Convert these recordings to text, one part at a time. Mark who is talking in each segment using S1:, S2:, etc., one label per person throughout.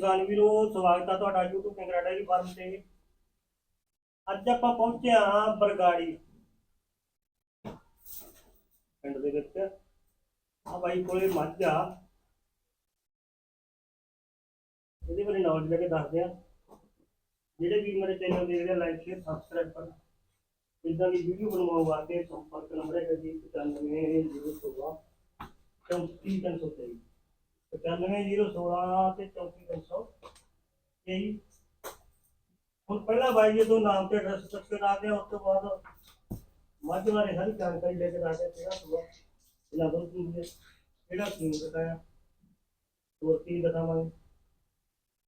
S1: ਕਿਸਾਨ ਵੀਰੋ, ਸਵਾਗਤ ਹੈ ਤੁਹਾਡਾ YouTube ਪਿੰਗਰਾ ਡੈਰੀ ਫਾਰਮ ਤੇ। ਅੱਜ ਆਪਾਂ ਪਹੁੰਚੇ ਹਾਂ ਬਰਗਾੜੀ। ਪਿੰਡ ਦੇ ਵਿੱਚ। ਆ ਬਾਈ ਕੋਲੇ ਮੱਝ ਆ। ਇਹਦੇ ਬਾਰੇ ਨੌਲੇਜ ਲੈ ਕੇ ਦੱਸਦੇ ਆ। ਜਿਹੜੇ ਵੀ ਮੇਰੇ ਚੈਨਲ ਦੇਖ ਰਹੇ ਲਾਈਕ ਸ਼ੇਅਰ ਸਬਸਕ੍ਰਾਈਬ ਕਰਨ ਇਦਾਂ ਦੀ ਵੀਡੀਓ ਬਣਵਾਉਣ ਵਾਸਤੇ ਸੰਪਰਕ ਨੰਬਰ ਹੈ ਜੀ 9516 34323 95016 ਤੇ 34323 ਇਹ ਹੁਣ ਪਹਿਲਾਂ ਬਾਈ ਜੀ ਤੋਂ ਨਾਮ ਤੇ ਐਡਰੈਸ ਤੱਕ ਕਰਾ ਦਿਆਂ ਉਸ ਤੋਂ ਬਾਅਦ ਮੱਝ ਬਾਰੇ ਜਾਣਕਾਰੀ ਲੈ ਕੇ ਦੱਸਦੇ ਕਿਹੜਾ ਸੁਆ ਇਹਨਾਂ ਤੋਂ ਕੀ ਹੈ ਕਿਹੜਾ ਸਕੀਮ ਬਤਾਇਆ ਹੋਰ ਕੀ ਬਤਾਵਾਂਗੇ।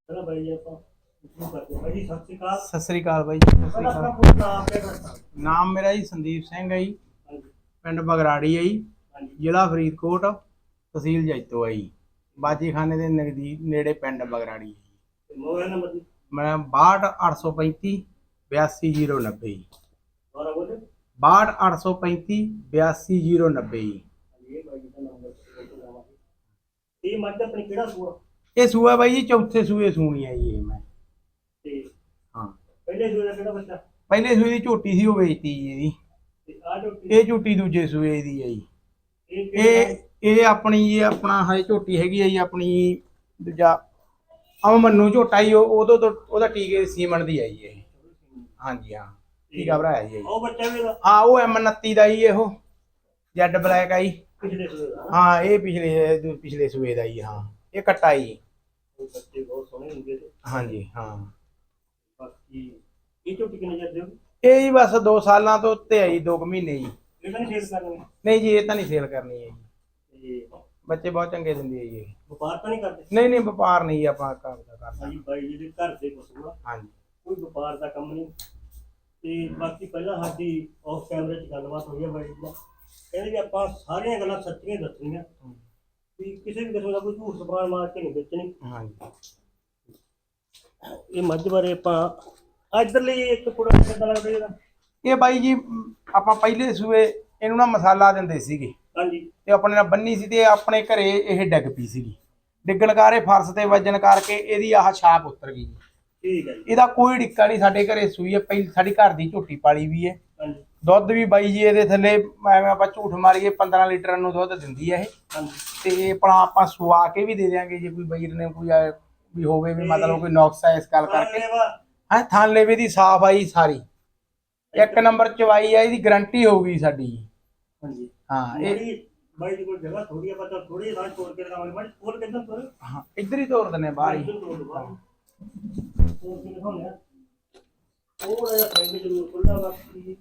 S1: ਪਹਿਲਾਂ ਬਾਈ ਜੀ ਆਪਾਂ ਸ਼ੁਰੂ ਕਰਦੇ ਹਾਂ। ਬਾਈ ਜੀ ਸਤਿ ਸ਼੍ਰੀ ਅਕਾਲ।
S2: ਸਤਿ ਸ੍ਰੀ ਅਕਾਲ ਬਾਈ ਸਤਿ ਸ੍ਰੀ ਅਕਾਲ।
S1: ਨਾਮ
S2: ਮੇਰਾ ਜੀ ਸੰਦੀਪ ਸਿੰਘ ਹੈ ਜੀ। ਪਿੰਡ ਬਗਰਾੜੀ ਹੈ ਜੀ। ਜ਼ਿਲ੍ਹਾ ਫਰੀਦਕੋਟ ਤਹਿਸੀਲ ਜੈਤੋ ਹੈ ਜੀ। ਬਾਜੀਖਾਨੇ ਦੇ ਨਜ਼ਦੀਕ ਨੇੜੇ ਪਿੰਡ ਬਗਰਾੜੀ ਹੈ ਜੀ।
S1: ਤੇ ਮੋਬਾਈਲ ਨੰਬਰ ਜੀ?
S2: ਮੈਂ 62835 82090 ਜੀ।
S1: ਦੁਬਾਰਾ ਬੋਲੇ।
S2: 62835 82090 ਜੀ।
S1: ਹਾਂਜੀ ਇਹ ਬਾਈ ਜੀ ਦਾ ਨਾਮ ਹੈ ਇਹ ਮੱਝ ਆਪਣੀ ਕਿਹੜਾ ਸੂਆ?
S2: ਇਹ ਸੂਆ ਬਾਈ ਜੀ ਚੌਥੇ ਸੂਏ ਸੂਣੀ ਹੈ ਜੀ ਇਹ ਮੈਂ।
S1: ਤੇ
S2: ਹਾਂ।
S1: ਪਹਿਲੇ ਸੂਏ ਦਾ ਕਿਹੜਾ ਬੱਚਾ?
S2: ਪਹਿਲੇ ਸੂਏ ਦੀ ਝੋਟੀ ਸੀ ਉਹ ਵੇਚਤੀ ਜੀ ਇਹਦੀ।
S1: ਤੇ ਆ ਜੋ
S2: ਇਹ ਝੋਟੀ ਦੂਜੇ ਸੂਏ ਦੀ ਹੈ ਜੀ।
S1: ਇਹ
S2: ਇਹ ਆਪਣੀ ਜੀ ਆਪਣਾ ਹੈ ਝੋਟੀ ਹੈਗੀ ਹੈ ਜੀ ਆਪਣੀ ਦੂਜਾ ਅਮ ਮੰਨੂ ਝੋਟਾ ਹੀ ਉਹ ਉਦੋਂ ਤੋਂ ਉਹਦਾ ਟੀਕੇ ਸੀਮਨ ਦੀ ਹੈ ਜੀ। ਇਹ ਹਾਂਜੀ ਹਾਂ। ਟੀਕਾ ਭਰਾਇਆ ਜੀ।
S1: ਉਹ ਬੱਚਾ ਵੀ ਇਹਦਾ?
S2: ਹਾਂ ਉਹ ਐਮ 29 ਦਾ ਜੀ ਇਹੋ। ਜੈਡ ਬਲੈਕ ਆਈ
S1: ਪਿਛਲੇ ਸੂਏ ਦਾ। ਨਾ।
S2: ਹਾਂ ਇਹ ਪਿਛਲੇ ਦੂ- ਪਿਛਲੇ ਸੂਏ ਦਾ ਹਾਂ। ਇਹ ਕੱਟਾ ਜੀ।
S1: ਉਹ ਬੱਚੇ ਬਹੁਤ ਸੋਹਣੇ ਹੁੰਦੇ ਤੇ।
S2: ਹਾਂਜੀ ਹਾਂ।
S1: ਬਾਕੀ ਇਹ ਝੋਟੀ ਕਿੰਨੇ ਜਾਂਦੇ ਹੋ
S2: ਇਹ ਜੀ ਬਸ 2 ਸਾਲਾਂ ਤੋਂ ਉੱਤੇ ਆਈ 2 ਮਹੀਨੇ ਜੀ।
S1: ਇਹ ਤਾਂ ਨਹੀਂ ਸੇਲ ਕਰਨਗੇ
S2: ਨਹੀਂ ਜੀ ਇਹ ਤਾਂ ਨਹੀਂ ਸੇਲ ਕਰਨੀ ਹੈ ਜੀ।
S1: ਤੇ
S2: ਬੱਚੇ ਬਹੁਤ ਚੰਗੇ ਦਿੰਦੀ ਹੈ ਜੀ ਇਹ।
S1: ਵਪਾਰ ਤਾਂ ਨਹੀਂ ਕਰਦੇ?
S2: ਨਹੀਂ ਨਹੀਂ ਵਪਾਰ ਨਹੀਂ ਜੀ ਆਪਾਂ ਘਰ ਦਾ ਕਰਦਾ।
S1: ਹਾਂਜੀ ਬਾਈ ਜੀ ਦੇ ਘਰ ਦੇ ਪਸ਼ੂ ਆ
S2: ਹਾਂਜੀ।
S1: ਕੋਈ ਵਪਾਰ ਦਾ ਕੰਮ ਨਹੀਂ। ਤੇ ਬਾਕੀ ਪਹਿਲਾਂ ਸਾਡੀ ਆਫ ਕੈਮਰੇ 'ਚ ਗੱਲਬਾਤ ਹੋਈ ਹੈ ਬਾਈ ਜੀ ਨਾਲ। ਕਹਿੰਦੇ ਵੀ ਆਪਾਂ ਸਾਰੀਆਂ ਗੱਲਾਂ ਸੱਚੀਆਂ ਹੀ ਦੱਸਣੀਆਂ। ਵੀ ਕਿਸੇ ਵੀ ਕਿਸਮ ਦਾ ਕੋਈ ਝੂਠ ਸਪਾਣ ਮਾਰ ਕੇ ਨਹੀਂ ਵੇਚਣੀ।
S2: ਹਾਂਜੀ।
S1: ਇਹ ਮੱਝ ਬਾਰੇ ਆਪਾਂ ਆ ਇੱਧਰਲੀ ਇੱਕ ਪੁੜਾ ਕਿੱਦਾਂ ਲੱਗਦਾ ਇਹਦਾ?
S2: ਇਹ ਬਾਈ ਜੀ ਮ, ਆਪਾਂ ਪਹਿਲੇ ਸੂਏ ਇਹਨੂੰ ਨਾ ਮਸਾਲਾ ਦਿੰਦੇ ਸੀਗੇ।
S1: ਹਾਂਜੀ।
S2: ਤੇ ਆਪਣੇ ਨਾਲ ਬੰਨੀ ਸੀ ਤੇ ਆਪਣੇ ਘਰੇ ਇਹ ਡਿੱਗ ਪਈ ਸੀਗੀ। ਡਿੱਗਣ ਕਾਰੇ ਫਰਸ਼ ਤੇ ਵੱਜਣ ਕਰਕੇ ਇਹਦੀ ਆਹ ਛਾਪ ਉਤਰ ਗਈ।
S1: ਠੀਕ ਹੈ ਜੀ।
S2: ਇਹਦਾ ਕੋਈ ਡਿੱਕਾ ਨਹੀਂ ਸਾਡੇ ਘਰੇ ਸੂਈ ਹੈ ਪਹਿਲੀ ਸਾਡੀ ਘਰ ਦੀ ਝੋਟੀ ਪਾਲੀ ਵੀ ਹੈ।
S1: ਹਾਂਜੀ।
S2: ਦੁੱਧ ਵੀ ਬਾਈ ਜੀ ਇਹਦੇ ਥੱਲੇ ਐਵੇਂ ਆਪਾਂ ਝੂਠ ਮਾਰੀਏ 15 ਲੀਟਰ ਨੂੰ ਦੁੱਧ ਦਿੰਦੀ ਹੈ ਇਹ। ਤੇ ਇਹ ਆਪਣਾ ਆਪਾਂ ਸੁਆ ਕੇ ਵੀ ਦੇ ਦਿਆਂਗੇ ਜੇ ਕੋਈ ਬਈਰ ਨੇ ਕੋਈ ਆਏ- ਵੀ ਹੋਵੇ ਵੀ ਮਤਲਬ ਕੋਈ ਨੁਕਸ ਹੈ ਇਸ ਗੱਲ ਕਰਕੇ। ਹਾਂ ਥਾਂ ਲੇਵੇ ਦੀ ਸਾਫ਼ ਆਈ ਸਾਰੀ। ਇੱਕ ਨੰਬਰ ਚਵਾਈ ਆ ਇਹਦੀ ਗਾਰੰਟੀ ਹੋਊਗੀ ਸਾਡੀ।
S1: ਹਾਂਜੀ।
S2: ਹਾਂ ਇਹ
S1: ਬਾਈ ਦੀ ਕੋਈ ਜਗ੍ਹਾ ਥੋੜੀ ਆ ਪਤਾ ਥੋੜੀ ਥਾਂ ਛੋੜ ਕੇ ਲਗਾਵਾਂਗੇ ਮੈਂ ਹੋਰ ਕਿੱਦਾਂ ਤੋਰ
S2: ਹਾਂ ਇੱਧਰ ਹੀ ਤੋਰ ਦਿੰਨੇ ਬਾਹਰ ਹੀ।
S1: ਤੋੜ ਦੋ ਬਾਹਰ। ਤੋੜ ਕੇ ਦਿਖਾਉਂਦੇ ਆ। ਥੋੜਾ ਜਿਹਾ ਫੈਂਡ ਜ਼ਰੂਰ ਖੁੱਲਾ ਬਾਕੀ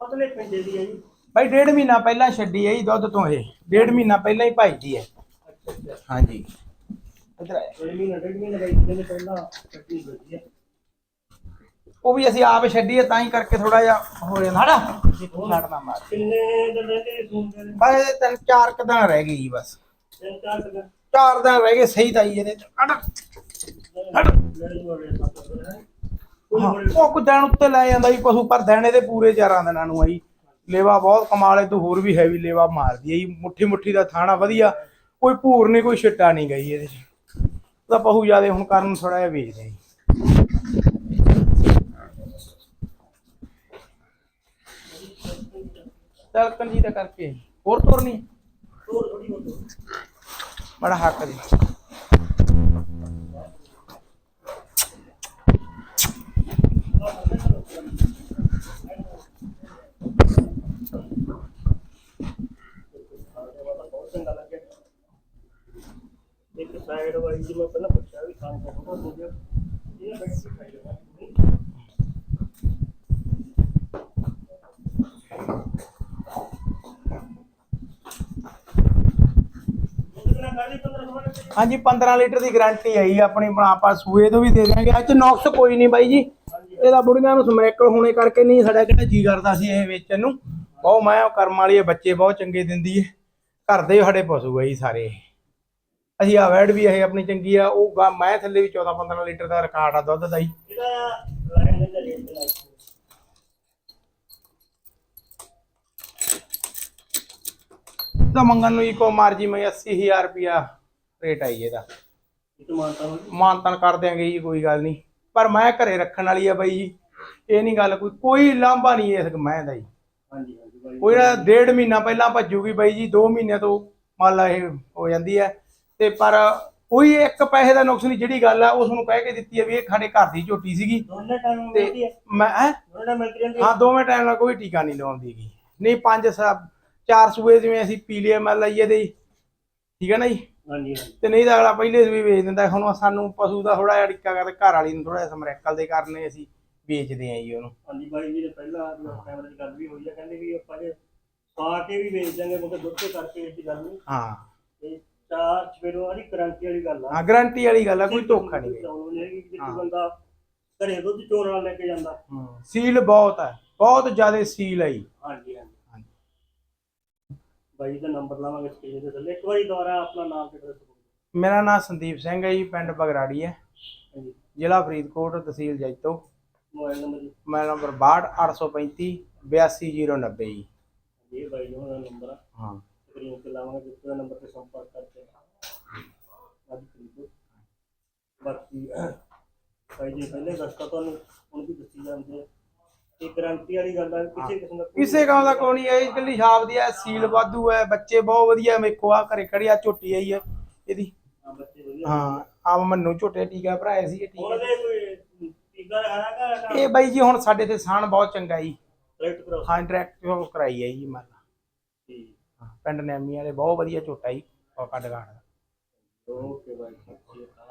S1: ਪਤਲੇ ਪਿੰਡੇ ਦੀ ਹੈ ਜੀ।
S2: ਬਾਈ ਡੇਢ ਮਹੀਨਾ ਪਹਿਲਾਂ ਛੱਡੀ ਹੈ ਜੀ ਦੁੱਧ ਤੋਂ ਇਹ। ਡੇਢ ਮਹੀਨਾ ਪਹਿਲਾਂ ਹੀ ਭਾਈਦੀ ਹੈ ਹਾਂਜੀ। ਇੱਧਰ ਆਇਆ।
S1: ਡੇਢ ਮਹੀਨਾ ਡੇਢ ਮਹੀਨਾ ਬਾਈ ਜੀ ਨੇ ਪਹਿਲਾਂ ਕੱਟੀ ਹੋਈ ਹੈ
S2: ਉਹ ਵੀ ਅਸੀਂ ਆਪ ਛੱਡੀ ਹੈ ਤਾਂ ਹੀ ਕਰਕੇ ਥੋੜਾ ਜਿਹਾ ਹੋ ਜਾਂਦਾ ਹੜਾ ਛੱਡਦਾ ਮਾਰ।
S1: ਕਿੰਨੇ ਦਿਨ ਰਹਿੰਦੇ ਸੁਣਦੇ ਨੇ
S2: ਬਸ ਇਹ ਤਿੰਨ ਚਾਰ ਕੁ ਦਿਨ ਰਹਿ ਗਈ ਜੀ ਬਸ।
S1: ਤਿੰਨ ਚਾਰ ਦਿਨ?
S2: ਚਾਰ ਦਿਨ ਰਹਿ ਗਏ ਸਹੀ ਤਾਂ ਜੀ ਇਹਦੇ ਚ
S1: ਲੜੇ ਹੈ
S2: ਹਾਂ, ਉਹ ਕੋ ਦਿਨ ਉੱਤੇ ਲੈ ਜਾਂਦਾ ਜੀ ਪਸ਼ੂ ਪਰ ਦਿਨ ਇਹਦੇ ਪੂਰੇ ਚਾਰਾਂ ਦਿਨਾਂ ਨੂੰ ਆਈ ਲੇਵਾ ਬਹੁਤ ਕਮਾਲੇ ਤੋਂ ਹੋਰ ਵੀ ਹੈਵੀ ਲੇਵਾ ਮਾਰਦੀ ਹੈ ਜੀ। ਮੁੱਠੀ ਮੁੱਠੀ ਦਾ ਥਾਣਾ ਵਧੀਆ ਕੋਈ ਭੂਰ ਨਹੀਂ ਕੋਈ ਛਿੱਟਾ ਨਹੀਂ ਗਈ ਇਹਦੇ ਚ। ਉਹਦਾ ਪਹੂ ਜਿਆਦੇ ਹੁਣ ਕਰਨ ਥੋੜਾ ਜਿਹਾ ਵੇਚਦੇ ਜੀ। ਚੱਲ ਕੰਜੀ ਕਰਕੇ। ਹੋਰ ਤੁਰ
S1: ਤੋਰ ਥੋੜੀ ਬਹੁਤ
S2: ਬੜਾ ਹੱਕ ਦੀ।
S1: ਚੰਗਾ ਲੱਗਿਆ ਇੱਕ ਸਾਈਡ ਵਾਲੀ ਜੀ ਮੈਂ ਪਹਿਲਾਂ ਪੁੱਛਿਆ ਵੀ ਖਾਣ ਦਾ ਫੋਟੋ ਹੋ ਗਿਆ। ਇਹ ਖਾਈ ਜਾਣਾ
S2: ਹਾਂਜੀ 15 ਲੀਟਰ ਦੀ ਗਾਰੰਟੀ ਹੈ ਆਪਣੀ ਬਣਾ ਆਪਾਂ ਸੂਏ ਤੋਂ ਵੀ ਦੇ ਦਿਆਂਗੇ। ਅੱਜ ਨੌਕਸ ਕੋਈ ਨਹੀਂ ਬਾਈ ਜੀ। ਇਹਦਾ ਬੁੜੀਆਂ ਨੂੰ ਸਮੈਕਲ ਹੋਣੇ ਕਰਕੇ ਨਹੀਂ, ਸਾਡਾ ਕਿਹੜਾ ਜੀ ਕਰਦਾ ਸੀ ਇਹ ਵੇਚਣ ਨੂੰ। ਬਹੁਤ ਮੈਂ ਕਰਮ ਵਾਲੀ ਹੈ, ਬੱਚੇ ਬਹੁਤ ਚੰਗੇ ਦਿੰਦੀ ਹੈ। ਘਰ ਦੇ ਸਾਡੇ ਪਸ਼ੂ ਹੈ ਜੀ ਸਾਰੇ। ਅਸੀਂ ਆ ਵੈਡ ਵੀ ਇਹ ਆਪਣੀ ਚੰਗੀ ਆ, ਉਹ ਮੈਂ ਥੱਲੇ ਵੀ 14 15 ਲੀਟਰ ਦਾ ਰਿਕਾਰਡ ਆ ਦੁੱਧ ਦਾ ਜੀ
S1: ਇਹਦਾ ਲਾਈਨ ਦਾ ਰੇਟ ਦੇ ਨਾਲ
S2: ਤਾਂ ਮੰਗਣ ਨੂੰ ਜੀ ਕੋ ਮਾਰਜੀ ਮੈਂ 80000 ਰੁਪਿਆ ਰੇਟ ਆਈ ਇਹਦਾ।
S1: ਇਹ ਤਾਂ ਮਾਨਤਾ ਹੋ
S2: ਮਾਨਤਨ ਕਰ ਦਿਆਂਗੇ ਜੀ ਕੋਈ ਗੱਲ ਨਹੀਂ। ਪਰ ਮੈਂ ਘਰੇ ਰੱਖਣ ਵਾਲੀ ਆ ਬਾਈ ਜੀ ਇਹ ਨਹੀਂ ਗੱਲ ਕੋਈ ਕੋਈ ਲਾਂਭਾ ਨਹੀਂ ਇਸ ਮੈਂ ਦਾ ਜੀ।
S1: ਹਾਂਜੀ ਹਾਂਜੀ ਬਾਈ।
S2: ਕੋਈ ਨਾ ਡੇਢ ਮਹੀਨਾ ਪਹਿਲਾਂ ਭੱਜੂਗੀ ਬਾਈ ਜੀ 2 ਮਹੀਨੇ ਤੋਂ ਮੰਨ ਲਾ ਇਹ ਹੋ ਜਾਂਦੀ ਹੈ। ਤੇ ਪਰ ਕੋਈ ਇੱਕ ਪੈਸੇ ਦਾ ਨੁਕਸ ਨਹੀਂ ਜਿਹੜੀ ਗੱਲ ਆ ਉਸ ਨੂੰ ਕਹਿ ਕੇ ਦਿੱਤੀ ਹੈ ਵੀ ਇਹ ਸਾਡੇ ਘਰ ਦੀ ਝੋਟੀ ਸੀਗੀ।
S1: ਦੋਨੇ ਟਾਈਮ
S2: ਤੇ
S1: ਮਿਲਦੀ ਹੈ
S2: ਮੈਂ ਹੈਂ? ਦੋਵੇਂ ਟਾਈਮ ਨਾਲ ਕੋਈ ਟੀਕਾ ਨਹੀਂ ਲਵਾਉਂਦੀ ਗੀ। ਨਹੀਂ ਪੰਜ ਸੱਤ ਚਾਰ ਸੂਏ ਜਿਵੇਂ ਅਸੀਂ ਪੀ ਲਿਆ ਮੰਨ ਲਈਏ ਹੀ। ਠੀਕ ਹੈ ਨਾ ਜੀ?
S1: ਹਾਂਜੀ
S2: ਤੇ ਨਹੀਂ ਤਾਂ ਅਗਲਾ ਪਹਿਲੇ ਵੀ ਵੇਚ ਦਿੰਦਾ। ਹੁਣ ਸਾਨੂੰ ਪਸ਼ੂ ਦਾ ਥੋੜਾ ਜਿਹਾ ਟਿੱਕਾ ਕਰਦੇ ਘਰ ਵਾਲੀ ਨੂੰ ਥੋੜਾ ਜਿਹਾ ਸਮਰੈਕਲ ਦੇ ਕਾਰਨ ਅਸੀਂ ਵੇਚਦੇ ਆਂ ਜੀ ਉਹਨੂੰ।
S1: ਹਾਂਜੀ ਬਾਈ ਜੀ ਨੇ ਪਹਿਲਾਂ ਕੈਮਰੇ ਦੀ ਗੱਲ ਵੀ ਹੋਈ ਹੈ ਕਹਿੰਦੇ ਵੀ ਆਪਾਂ ਜੇ ਪਾ ਕੇ ਵੀ ਵੇਚ ਦਾਂਗੇ ਮਗਰ ਦੁੱਧ ਤੇ ਕਰਕੇ ਇਹ ਦੀ ਗੱਲ ਨਹੀਂ
S2: ਹਾਂ।
S1: ਤੇ ਚਾਰ ਚਵੇਰੋ ਵਾਲੀ ਗਰੰਟੀ ਵਾਲੀ ਗੱਲ ਆ।
S2: ਹਾਂ ਗਾਰੰਟੀ ਵਾਲੀ ਗੱਲ ਆ ਕੋਈ ਧੋਖਾ ਨਹੀਂ ਗੀ।
S1: ਪ੍ਰੋਬਲਮ ਨਹੀਂ ਹੈਗੀ ਕਿ
S2: ਹਾਂ।
S1: ਕੋਈ ਬੰਦਾ ਘਰੇ ਦੁੱਧ ਚੋਰ ਨਾਲ ਲੈ ਕੇ ਜਾਂਦਾ।
S2: ਹਾਂ। ਸੀਲ ਬਹੁਤ ਬਹੁਤ ਜ਼ਿਆਦਾ ਸੀਲ ਹੈ ਜੀ।
S1: ਹਾਂਜੀ ਹਾਂਜੀ
S2: ਹਾਂਜੀ।
S1: ਬਾਈ ਦਾ ਨੰਬਰ ਲਾਵਾਂਗੇ ਸਕਰੀਨ ਦੇ ਥੱਲੇ। ਇੱਕ ਵਾਰੀ ਦੁਬਾਰਾ ਆਪਣਾ ਨਾਮ ਤੇ ਐਡਰੈਸ ਬੋਲੋ।
S2: ਮੇਰਾ ਨਾਮ ਸੰਦੀਪ ਸਿੰਘ ਹੈ ਜੀ ਪਿੰਡ ਬਗਰਾੜੀ ਹੈ।
S1: ਹਾਂਜੀ।
S2: ਜ਼ਿਲ੍ਹਾ ਫਰੀਦਕੋਟ ਤਹਿਸੀਲ ਜੈਤੋ।
S1: ਮੋਬਾਈਲ ਨੰਬਰ ਜੀ।
S2: ਮੇਰਾ ਨੰਬਰ 62835 82090 ਜੀ।
S1: ਇਹ ਬਾਈ ਦਾ ਨੰਬਰ ਆ।
S2: ਹਾਂ।
S1: ਸਕਰੀਨ ਤੇ ਲਾਵਾਂਗੇ ਜਿਸ ਦਾ ਨੰਬਰ ਤੇ ਸੰਪਰਕ ਕਰਕੇ। ਅੱਜ ਖਰੀਦੋ ਬਾਕੀ ਭਾਈ ਜੀ ਪਹਿਲੇ ਦੱਸਤਾ ਤੁਹਾਨੂੰ ਹੁਣ ਵੀ ਦੱਸੀ ਜਾਂਦੇ ਆ। ਇਹ ਗਾਰੰਟੀ ਵਾਲੀ ਗੱਲ ਆ ਕਿਸੇ ਕਿਸਮ ਦਾ
S2: ਕਿਸੇ ਕੰਮ ਦਾ ਕੋਈ ਨਹੀਂ ਹੈ ਇਕੱਲੀ ਛਾਪ ਦੀ ਹੈ ਸੀਲ ਵਾਧੂ ਹੈ ਬੱਚੇ ਬਹੁਤ ਵਧੀਆ ਮੇਕੋ ਆ ਘਰੇ ਖੜੀ ਆ ਝੋਟੀ ਆਈ ਹੈ ਇਹਦੀ।
S1: ਹਾਂ, ਬੱਚੇ ਵਧੀਆ।
S2: ਹਾਂ ਆ ਮੰਨੂ ਝੋਟੇ ਟੀਕਾ ਭਰਾਏ ਸੀ ਇਹ
S1: ਹੁਣ
S2: ਟੀਕੇ।
S1: ਦੇ ਕੋਈ ਟੀਕਾ ਹੈਗਾ
S2: ਇਹ ਬਾਈ ਜੀ ਹੁਣ ਸਾਡੇ ਤੇ ਸਾਨ ਬਹੁਤ ਚੰਗਾ ਜੀ।
S1: ਡਾਇਰੈਕਟ ਕਰੋ
S2: ਹਾਂ ਡਾਇਰੈਕਟ ਕਰਾਈ ਹੈ ਜੀ ਮੰਨ ਲਾ।
S1: ਠੀਕ।
S2: ਹਾਂ, ਪਿੰਡ ਨੈਮੀ ਵਾਲੇ ਬਹੁਤ ਵਧੀਆ ਝੋਟਾ ਜੀ ਕੱਢ ਦਾ
S1: ਓਕੇ ਬਾਈ ਸਤਿ ਸ਼੍ਰੀ ਅਕਾਲ।